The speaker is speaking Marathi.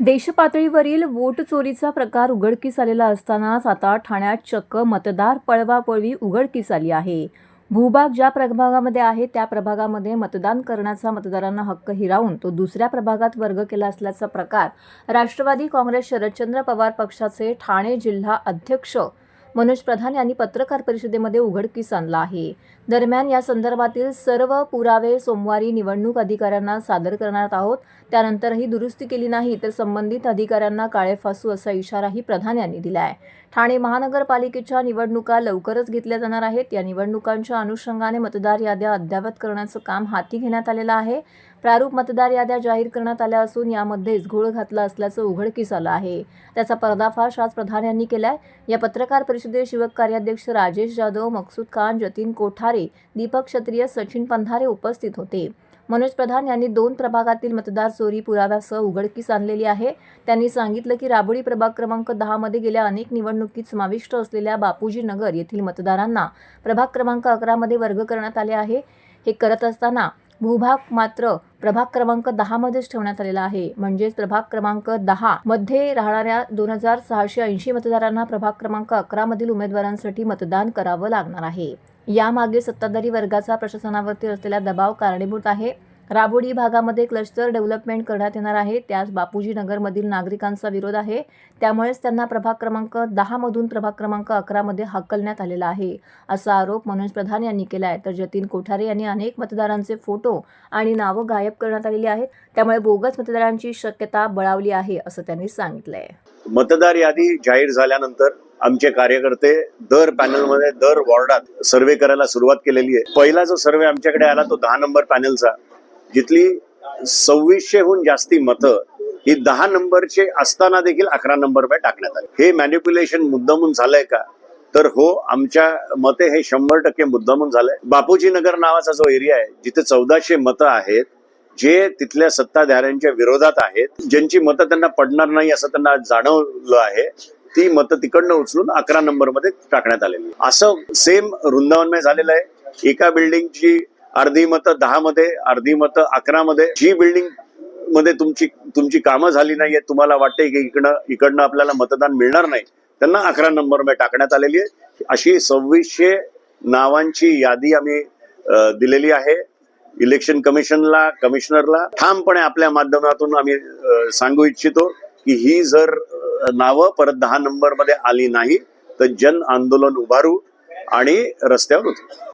देशपातळीवरील वोट चोरीचा प्रकार उघडकीस आलेला असतानाच आता ठाण्यात चक्क मतदार पळवापळवी उघडकीस आली आहे. भूभाग ज्या प्रभागामध्ये आहे त्या प्रभागामध्ये मतदान करण्याचा मतदारांना हक्क हिरावून तो दुसऱ्या प्रभागात वर्ग केला असल्याचा प्रकार राष्ट्रवादी काँग्रेस शरदचंद्र पवार पक्षाचे ठाणे जिल्हा अध्यक्ष मनोज प्रधान यांनी पत्रकार परिषदेमध्ये उघडकीस आणला आहे. दरम्यान या संदर्भातील सर्व पुरावे सोमवारी निवडणूक अधिकाऱ्यांना सादर करणार आहोत. त्यानंतरही दुरुस्ती केली नाही तर संबंधित अधिकाऱ्यांना काळे फासू असा इशाराही प्रधान यांनी दिला आहे. ठाणे महानगरपालिकेच्या निवडणुका लवकरच घेतल्या जाणार आहेत. या निवडणुकांच्या अनुषंगाने मतदार याद्या अद्ययावत करण्याचं काम हाती घेण्यात आलेलं आहे. प्रारूप मतदार याद्या जाहीर करण्यात आल्या असून यामध्येच घोळ घातला असल्याचं उघडकीस आलं आहे. त्याचा पर्दाफाश आज प्रधान यांनी केलाय. या पत्रकार परिषदेत शिवक कार्याध्यक्ष राजेश जाधव मकसूद खान जतीन कोठारे दीपक क्षत्रिय सचिन पंधारे उपस्थित होते. मनोज प्रधान यांनी दोन प्रभागातील मतदार चोरी पुराव्यासह उघडकीस आणलेली आहे. त्यांनी सांगितलं की राबोडी प्रभाग क्रमांक दहामध्ये गेल्या अनेक निवडणुकीत समाविष्ट असलेल्या बापूजी नगर येथील मतदारांना प्रभाग क्रमांक अकरामध्ये वर्ग करण्यात आले आहे. हे करत असताना भूभाग मात्र प्रभाग क्रमांक दहामध्येच ठेवण्यात आलेला आहे. म्हणजेच प्रभाग क्रमांक दहा मध्ये राहणाऱ्या दोन हजार सहाशे ऐंशी मतदारांना प्रभाग क्रमांक अकरामधील उमेदवारांसाठी मतदान करावं लागणार आहे. यामागे सत्ताधारी वर्गाचा प्रशासनावरती असलेला दबाव कारणीभूत आहे. राबोडी भागामध्ये क्लस्टर डेव्हलपमेंट करण्यात येणार आहे. त्यास बापूजी नगरमधील नागरिकांचा विरोध आहे. त्यामुळेच त्यांना प्रभाग क्रमांक दहामधून प्रभाग क्रमांक अकरामध्ये हकलण्यात आलेला आहे. असा आरोप मनोज प्रधान यांनी केला आहे तर जतीन कोठारे यांनी अनेक मतदारांचे फोटो आणि नावं गायब करण्यात आलेली आहेत. त्यामुळे बोगस मतदारांची शक्यता बळावली आहे असं त्यांनी सांगितलंय. मतदार यादी जाहीर झाल्यानंतर आमचे कार्यकर्ते दर पॅनलमध्ये दर वॉर्डात सर्वे करायला सुरुवात केलेली आहे. पहिला जो सर्वे आमच्याकडे आला तो दहा नंबर पॅनलचा. जिथली सव्वीसशेहून जास्ती मतं ही दहा नंबरचे असताना देखील अकरा नंबरवर टाकण्यात आले. हे मॅन्युप्युलेशन मुद्दामून झालंय का? तर हो आमच्या मते हे शंभर टक्के मुद्दामून झालंय. बापूजी नगर नावाचा जो एरिया आहे जिथे चौदाशे मतं आहेत जे तिथल्या सत्ताधाऱ्यांच्या विरोधात आहेत ज्यांची मतं त्यांना पडणार नाही असं त्यांना जाणवलं आहे ती मतं तिकडनं उचलून अकरा नंबरमध्ये टाकण्यात आलेली असं सेम वृंदावनमय झालेलं आहे. एका बिल्डिंगची अर्धी मतं दहा मध्ये अर्धी मतं अकरा मध्ये जी बिल्डिंगमध्ये तुमची तुमची कामं झाली नाहीये तुम्हाला वाटते की इकडनं इकडनं आपल्याला मतदान मिळणार नाही त्यांना अकरा नंबरमध्ये टाकण्यात आलेली आहे. अशी सव्वीसशे नावांची यादी आम्ही दिलेली आहे. इलेक्शन कमिशनला कमिशनरला ठामपणे आपल्या माध्यमातून आम्ही सांगू इच्छितो. की ही जर नावं परत दहा नंबरमध्ये आली नाही तर जन आंदोलन उभारू आणि रस्त्यावर उतरू.